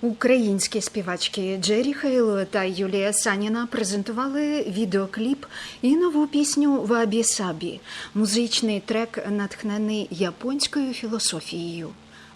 Українські співачки Джері Хейло та Юлія Саніна презентували відеокліп і нову пісню Вабі Сабі. Музичний трек натхнений японською філософією.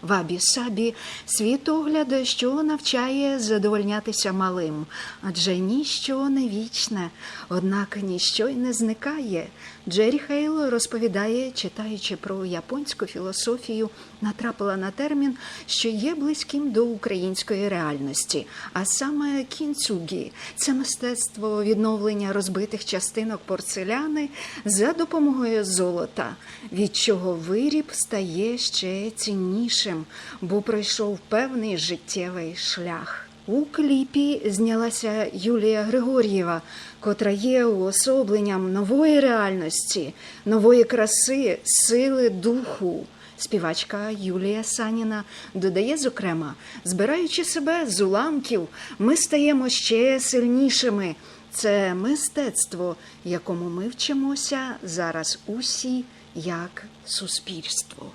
Вабі Сабі світогляд, що навчає задовольнятися малим, адже ніщо не вічне, однак ніщо й не зникає. Джері Хейло розповідає, читаючи про японську філософію, натрапила на термін, що є близьким до української реальності, а саме кінцугі це мистецтво відновлення розбитих частинок порцеляни за допомогою золота, від чого виріб стає ще ціннішим, бо пройшов певний життєвий шлях. У кліпі знялася Юлія Григор'єва, котра є уособленням нової реальності, нової краси, сили духу. Співачка Юлія Саніна додає, зокрема, збираючи себе з уламків, ми стаємо ще сильнішими. Це мистецтво, якому ми вчимося зараз усі як суспільство.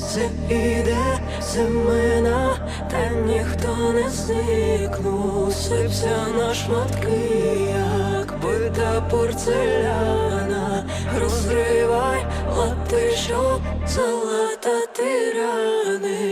Все іде семена, та ніхто не зникнув, сипся на шматки, як бита порцеляна, розривай лати, що залатати рани.